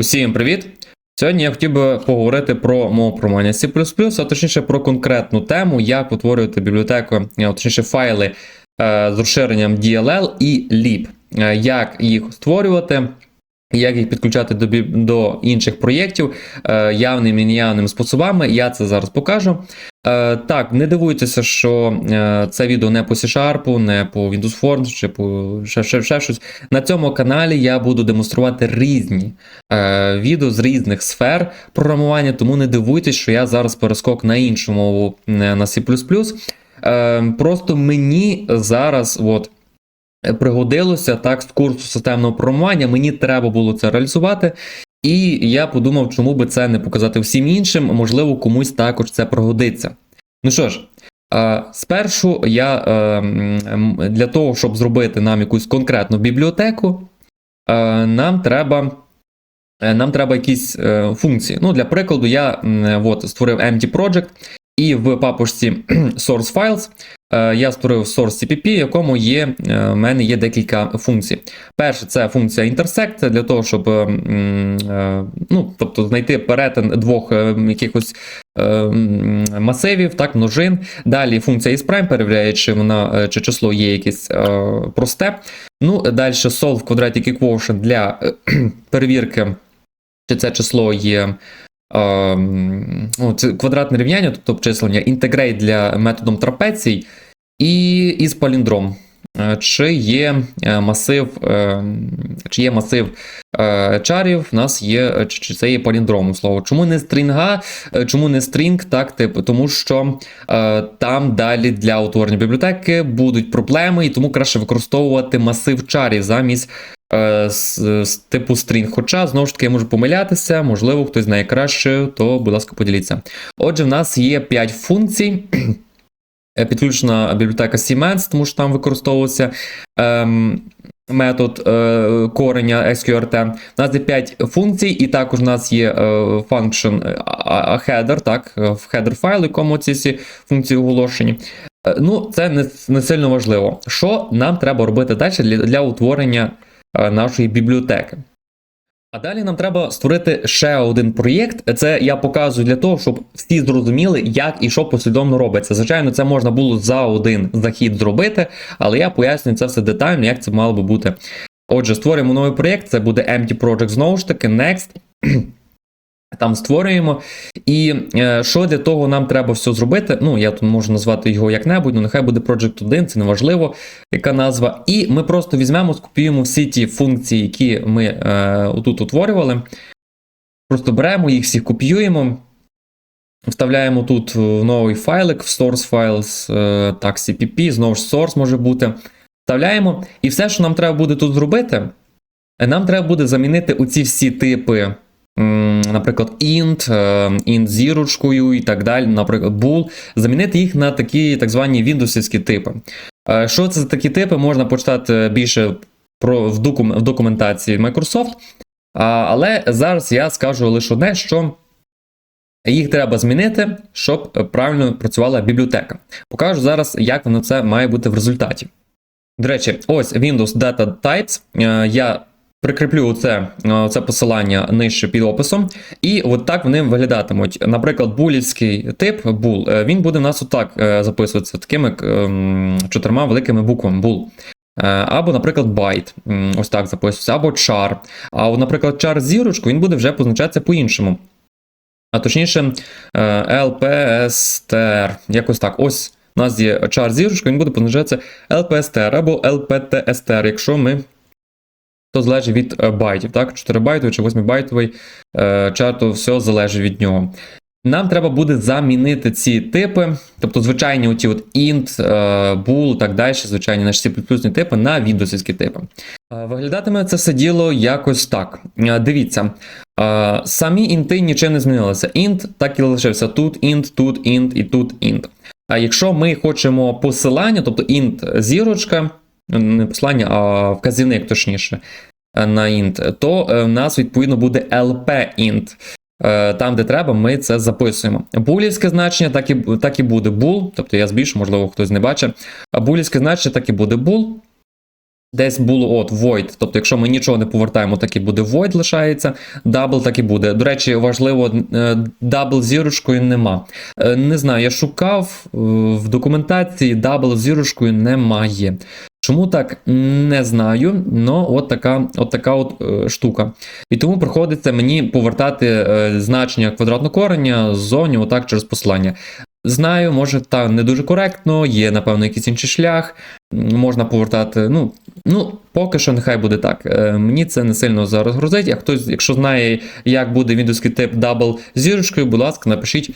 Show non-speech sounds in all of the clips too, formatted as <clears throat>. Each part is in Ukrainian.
Усім привіт! Сьогодні я хотів би поговорити про мову програмування C++, а точніше про конкретну тему, як утворювати бібліотеку, а точніше файли е, з розширенням DLL і lib, Е, як їх створювати. Як їх підключати до, до інших проєктів е, явним і неявним способами, я це зараз покажу. Е, так, не дивуйтеся, що е, це відео не по C-Sharp, не по Windows Forms чи по ще, ще, ще щось. На цьому каналі я буду демонструвати різні відео з різних сфер програмування, тому не дивуйтесь, що я зараз перескок на іншу мову на C++. Просто мені зараз от, пригодилося так з курсу системного програмування, мені треба було це реалізувати. І я подумав, чому би це не показати всім іншим, можливо, комусь також це пригодиться. Ну що ж, е, спершу я е, для того, щоб зробити нам якусь конкретну бібліотеку, е, нам треба. Нам треба якісь функції. Ну, Для прикладу, я от, створив empty project, і в папочці <clears throat> source files е, я створив source CPP, в якому є, е, в мене є декілька функцій. Перше, це функція intersect, для того, щоб е, ну, тобто, знайти перетин двох якихось масивів, так, множин. Далі функція isPrime перевіряє, чи вона чи число є якесь просте. Ну, далі solve quadratic equation для <clears throat> перевірки, чи це число є. Ем, ну, це квадратне рівняння, тобто обчислення, інтегрейт для методом трапецій, і із паліндром. Е, Чи є е, масив, е, чи є масив е, чарів, в нас є, е, чи це є паліндромом слово. Чому не стрінга, е, чому не стрінг, так, типу, тому що е, там далі для утворення бібліотеки будуть проблеми, і тому краще використовувати масив чарів замість е, з, з типу стрінг. Хоча, знову ж таки, я можу помилятися, можливо, хтось знає краще, то, будь ласка, поділіться. Отже, в нас є 5 функцій. Е, Підключена бібліотека Siemens, тому що там використовувався ем, метод е, кореня SQRT. У нас є 5 функцій, і також у нас є е, function е, header, так, е, в header файл, якому ці всі функції оголошені. Е, Ну, це не, не сильно важливо. Що нам треба робити далі для, для утворення е, нашої бібліотеки? А далі нам треба створити ще один проєкт. Це я показую для того, щоб всі зрозуміли, як і що послідовно робиться. Звичайно, це можна було за один захід зробити, але я пояснюю це все детально, як це мало би бути. Отже, створюємо новий проєкт, це буде Empty Project знову ж таки, Next. Там створюємо. І е, що для того нам треба все зробити? Ну, я тут можу назвати його як-небудь, ну нехай буде Project 1, це не важливо, яка назва. І ми просто візьмемо, скопіюємо всі ті функції, які ми е, отут утворювали. Просто беремо їх всіх копіюємо. Вставляємо тут в новий файлик, в source files, е, так, CPP, знову ж source може бути. Вставляємо. І все, що нам треба буде тут зробити, е, нам треба буде замінити оці всі типи. Наприклад, int, е, int зірочкою і так далі, наприклад, bool, замінити їх на такі так звані віндовсівські типи. Е, Що це за такі типи? Можна почитати більше про в, докум, в документації Microsoft. Але зараз я скажу лише одне, що їх треба змінити, щоб правильно працювала бібліотека. Покажу зараз, як воно це має бути в результаті. До речі, ось Windows Data Types. Е, Я прикріплю це, це посилання нижче під описом. І от так вони виглядатимуть. Наприклад, булівський тип bool, е, він буде в нас отак е, записуватися такими чотирма великими буквами. Е, Або, наприклад, byte, ось так записується, або char. А, наприклад, char з зірочкою він буде вже позначатися по-іншому. А точніше, е, LPSTR. Якось так. Ось у нас є char з зірочкою, він буде позначатися LPSTR або LPTSTR, якщо ми. То залежить від е, байтів, так? 4 байтовий чи 8 байтовий е, все залежить від нього. Нам треба буде замінити ці типи, тобто звичайні оті от int, е, bool і так далі, звичайні наші C++ типи на віндовсівські типи. Виглядатиме це все діло якось так. Дивіться, самі інти нічим не змінилися. Int так і лишився тут, int, тут, int і тут int. А якщо ми хочемо посилання, тобто int зірочка, не посилання, а вказівник, точніше, е, на int, то е, в нас відповідно буде lp-int. Е, Там, де треба, ми це записуємо. Булівське значення так і, так і буде bool, тобто я збільшу, можливо, хтось не бачить. А булівське значення так і буде bool. Десь було от void, тобто, якщо ми нічого не повертаємо, так і буде void лишається, double так і буде. До речі, важливо, double зірочкою нема. Не знаю, я шукав в документації double зірочкою немає. Чому так не знаю, але от така от, така от е, штука. І тому приходиться мені повертати е, значення квадратного кореня з зоні, отак через послання. Знаю, може, та не дуже коректно, є, напевно, якийсь інший шлях. Можна повертати. Ну, ну поки що нехай буде так. Е, мені це не сильно зараз грозить. А хтось, якщо знає, як буде віндовський тип Double зірочкою, будь ласка, напишіть.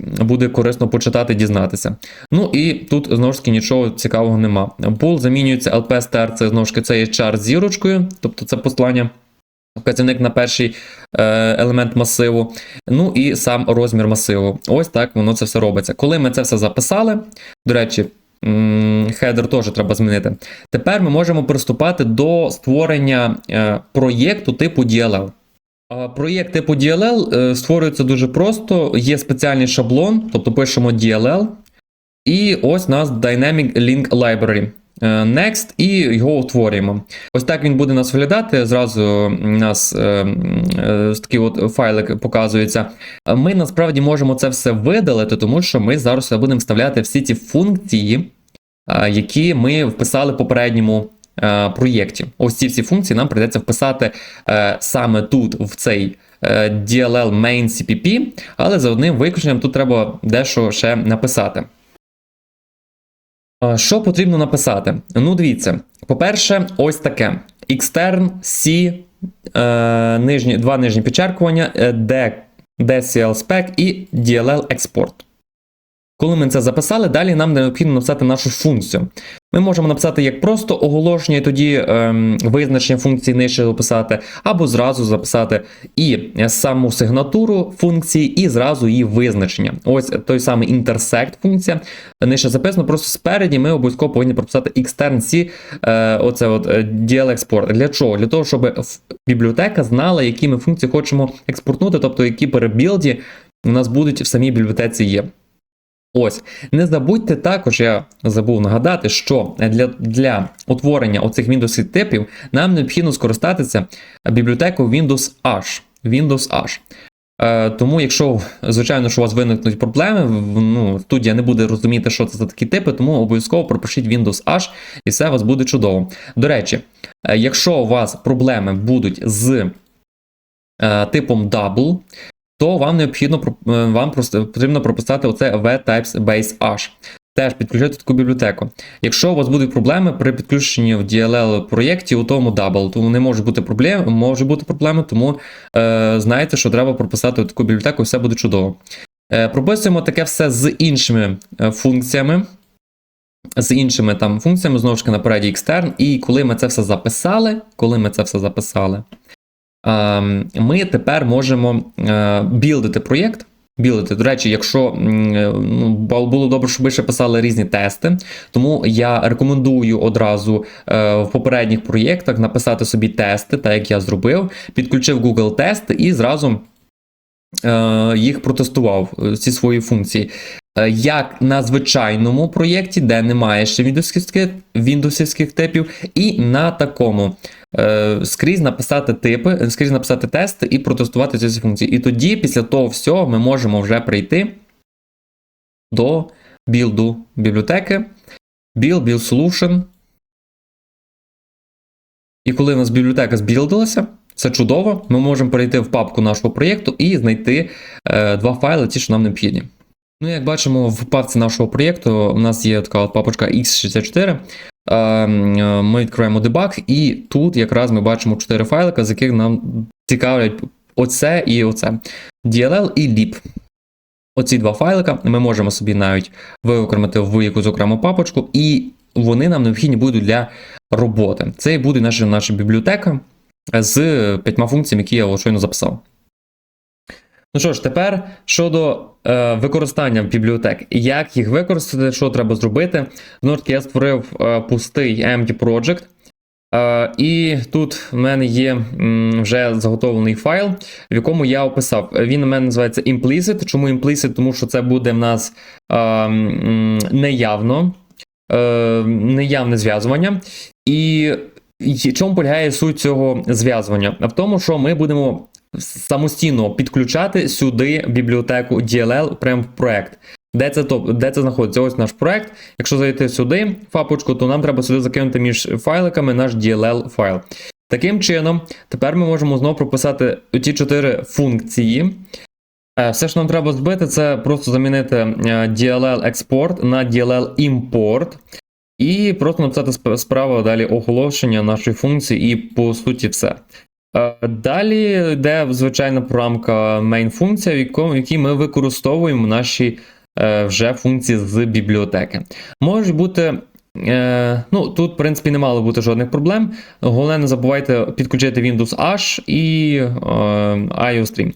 Буде корисно почитати, дізнатися. Ну і тут знову ж таки нічого цікавого нема. Пул замінюється LP star, це знову ж таки це є чар зірочкою, тобто це послання. Вказівник на перший е, елемент масиву, ну і сам розмір масиву. Ось так воно це все робиться. Коли ми це все записали, до речі, хедер теж треба змінити. Тепер ми можемо приступати до створення е, проєкту типу DLL. Проєкт типу DLL е, створюється дуже просто. Є спеціальний шаблон, тобто пишемо DLL. І ось у нас Dynamic Link Library. Е, Next, і його утворюємо. Ось так він буде нас виглядати. Зразу у нас е, е, такий от файлик показується. Е, Ми насправді можемо це все видалити, тому що ми зараз будемо вставляти всі ці функції, які ми вписали в попередньому е, проєкті. Ось ці всі функції нам прийдеться вписати е, саме тут, в цей е, DLL main CPP, але за одним виключенням тут треба дещо ще написати. Що потрібно написати? Ну, дивіться. По-перше, ось таке: extern C, е, нижні, два нижні підчеркування, D, DCL spec і DLL export. Коли ми це записали, далі нам необхідно написати нашу функцію. Ми можемо написати як просто оголошення, і тоді ем, визначення функції нижче описати, або зразу записати і саму сигнатуру функції, і зразу її визначення. Ось той самий intersect функція. Нижче записано, просто спереді ми обов'язково повинні прописати extern е, оце от е, DL export. Для чого? Для того, щоб бібліотека знала, які ми функції хочемо експортнути, тобто які перебілді у нас будуть в самій бібліотеці є. Ось, не забудьте також, я забув нагадати, що для, для утворення оцих Windows типів нам необхідно скористатися бібліотекою Windows H. Windows H. Е, тому, якщо, звичайно, що у вас виникнуть проблеми, ну, студія не буде розуміти, що це за такі типи, тому обов'язково пропишіть Windows H і все у вас буде чудово. До речі, е, якщо у вас проблеми будуть з е, типом Double, то вам необхідно е, вам просто потрібно прописати оце V-Types. Теж підключити таку бібліотеку. Якщо у вас будуть проблеми при підключенні в DLL проєкті у тому Double, то не можуть бути проблеми, може бути проблеми, тому е, знаєте, що треба прописати таку бібліотеку, і все буде чудово. Е, прописуємо таке все з іншими е, функціями. З іншими там функціями, знову ж таки, наперед extern. І коли ми це все записали, коли ми це все записали, ми тепер можемо е, білдити проєкт. Білдити. До речі, якщо е, ну, було добре, щоб ви ще писали різні тести, тому я рекомендую одразу е, в попередніх проєктах написати собі тести, так як я зробив, підключив Google тести і зразу е, їх протестував, е, ці свої функції. Е, Як на звичайному проєкті, де немає ще віндовських, віндовсівських типів, і на такому скрізь написати типи, скрізь написати тести і протестувати ці функції. І тоді, після того всього, ми можемо вже прийти до білду бібліотеки, build, build solution. І коли у нас бібліотека збілдилася, це чудово, ми можемо перейти в папку нашого проєкту і знайти е, два файли, ті, що нам необхідні. Ну, як бачимо, в папці нашого проєкту у нас є така от папочка X64. Е, е, Ми відкриваємо дебаг, і тут якраз ми бачимо 4 файлика, з яких нам цікавлять оце і оце. DLL і lib. Оці два файлика ми можемо собі навіть виокремити в якусь окрему папочку, і вони нам необхідні будуть для роботи. Це і буде наша, наша бібліотека з п'ятьма функціями, які я щойно записав. Ну що ж, тепер щодо е, використання бібліотек. Як їх використати, що треба зробити? Знову ж таки, я створив е, пустий empty project. Е, і тут в мене є м, вже заготовлений файл, в якому я описав. Він у мене називається implicit. Чому implicit? Тому що це буде в нас е, неявно, е, неявне зв'язування. І і чому полягає суть цього зв'язування? В тому, що ми будемо самостійно підключати сюди бібліотеку DLL прямо в проект. Де це топ, де це знаходиться? Ось наш проект. Якщо зайти сюди, в папочку, то нам треба сюди закинути між файликами наш DLL файл. Таким чином, тепер ми можемо знову прописати ті чотири функції. Е, Все, що нам треба збити, це просто замінити е, DLL експорт на DLL імпорт. І просто написати справа далі оголошення нашої функції, і по суті все. Е, Далі йде звичайна програмка main функція, в якій ми використовуємо наші е, вже функції з бібліотеки. Може бути. Е, ну, тут, в принципі, не мало бути жодних проблем. Головне, не забувайте підключити Windows H і IOStream.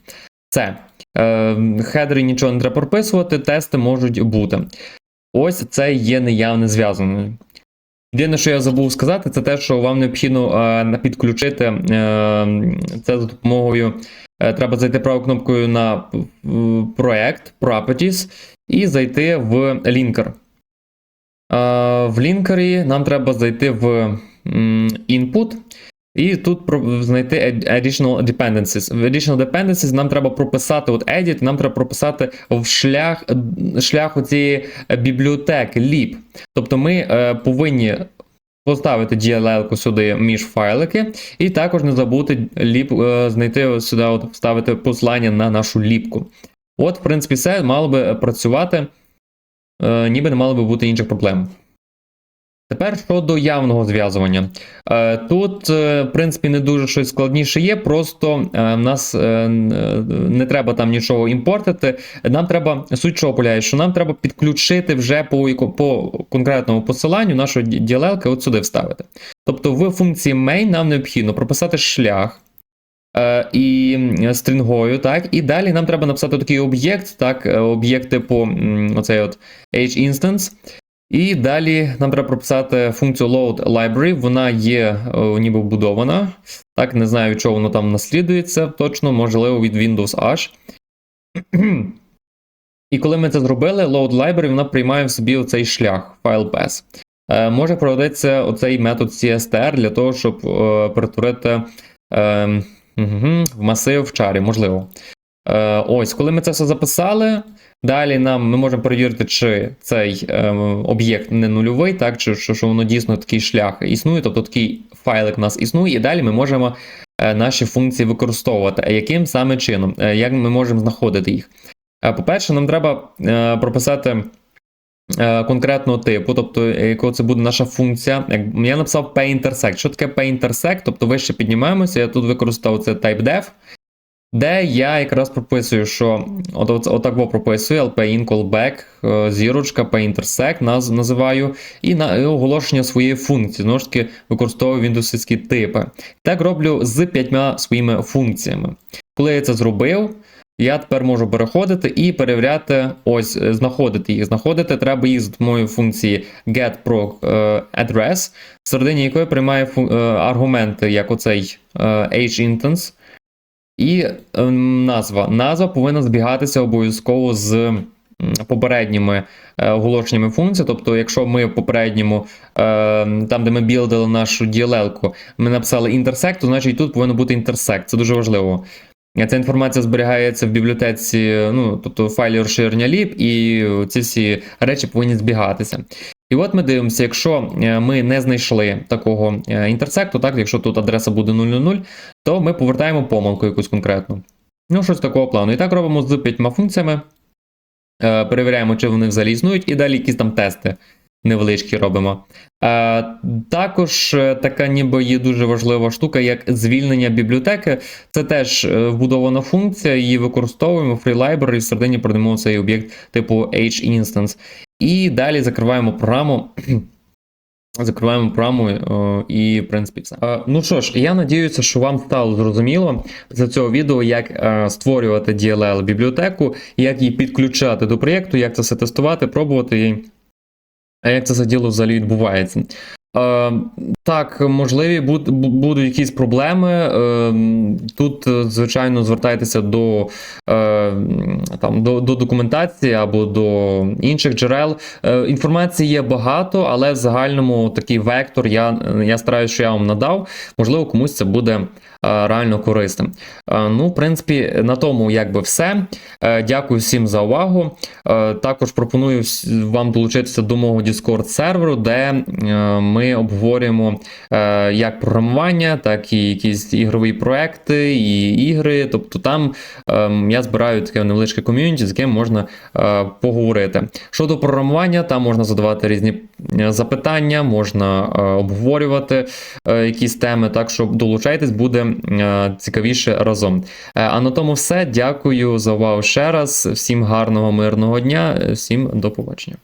Це. Е, хедери нічого не треба прописувати, тести можуть бути. Ось це є неявне зв'язане. Єдине, що я забув сказати, це те, що вам необхідно е, підключити е, це за допомогою. е, треба зайти правою кнопкою на проект Properties і зайти в. Е, в лінкері нам треба зайти в Input. І тут знайти ad- additional dependencies. В additional dependencies нам треба прописати от edit, нам треба прописати в шлях, шлях цієї бібліотеки lib. Тобто ми е, повинні поставити DLL сюди між файлики, і також не забути lib, е, знайти сюди, от, вставити посилання на нашу ліпку. От, в принципі, все мало би працювати, е, ніби не мало би бути інших проблем. Тепер щодо явного зв'язування. Е, Тут, е, в принципі, не дуже щось складніше є, просто е, в нас не треба там нічого імпортити. Нам треба суть чого полягає, що нам треба підключити вже по, по конкретному посиланню нашу ділелки от сюди вставити. Тобто в функції main нам необхідно прописати шлях. І стрінгою, так, і далі нам треба написати такий об'єкт, так, об'єкт типу оцей от H-instance, і далі нам треба прописати функцію load library. Вона є о, ніби вбудована. Так, не знаю, чого воно там наслідується точно, можливо, від Windows H. І коли ми це зробили, load library вона приймає в собі оцей шлях, file path. Е, може проводитися оцей метод CSTR для того, щоб е, перетворити е, мгм, в масив в чарі, можливо. Е, ось, коли ми це все записали, далі нам ми можемо перевірити, чи цей е, об'єкт не нульовий, так, чи що, що воно дійсно такий шлях існує, тобто такий файлик у нас існує, і далі ми можемо е, наші функції використовувати. Яким саме чином? Е, як ми можемо знаходити їх? Е, по-перше, нам треба е, прописати. е, Конкретного типу, тобто, е, якого це буде наша функція. Я написав p-intersect. Що таке p-intersect? Тобто вище піднімаємося, я тут використав це type-def, де я якраз прописую, що от, от, отак во прописую lp-in, callback, е, зірочка, p-intersect, наз, називаю, і, на, і оголошення своєї функції. Знову ж таки, використовую віндовсівські типи. Так роблю з п'ятьма своїми функціями. Коли я це зробив, я тепер можу переходити і перевіряти, ось, е, знаходити їх. Знаходити треба їх з допомогою функції getProAddress, всередині якої приймає е, аргументи, як оцей е, H-instance. І ем, назва. Назва повинна збігатися обов'язково з попередніми е, оголошеннями функції. Тобто, якщо ми попередньому, е, там, де ми білдили нашу DLL, ми написали intersect, то значить тут повинно бути intersect. Це дуже важливо. Е, Ця інформація зберігається в бібліотеці, ну, тобто в файлі розширення lib, і ці всі речі повинні збігатися. І от ми дивимося, якщо е, ми не знайшли такого е, інтерсекту, так, якщо тут адреса буде 000, то ми повертаємо помилку якусь конкретну. Ну, щось такого плану. І так робимо з п'ятьма функціями. Е, Перевіряємо, чи вони взагалі існують, і далі якісь там тести невеличкі робимо. Також така ніби є дуже важлива штука, як звільнення бібліотеки. Це теж вбудована функція, її використовуємо в Free Library, і всередині продаємо цей об'єкт типу H-instance. І далі закриваємо програму. <clears throat> Закриваємо програму е, і, в принципі, все. Е, Ну що ж, я надіюся, що вам стало зрозуміло за цього відео, як е, створювати DLL бібліотеку, як її підключати до проєкту, як це все тестувати, пробувати і як це все діло взагалі відбувається. Е, так, можливі буд- будуть якісь проблеми. Е, тут, е, звичайно, звертайтеся до, е, там, до, до документації або до інших джерел. Е, інформації є багато, але в загальному такий вектор я, я стараюся, що я вам надав. Можливо, комусь це буде реально корисним. Е, ну, в принципі, на тому якби все. Е, Дякую всім за увагу. Е, Також пропоную вам долучитися до мого Discord серверу, де е, ми обговорюємо е, як програмування, так і якісь ігрові проекти і ігри. Тобто там ем, я збираю таке невеличке ком'юніті, з яким можна е, поговорити. Щодо програмування, там можна задавати різні е, запитання, можна е, обговорювати е, якісь теми. Так що долучайтесь, буде е, цікавіше разом. Е, А на тому все. Дякую за увагу ще раз. Всім гарного мирного дня, всім до побачення.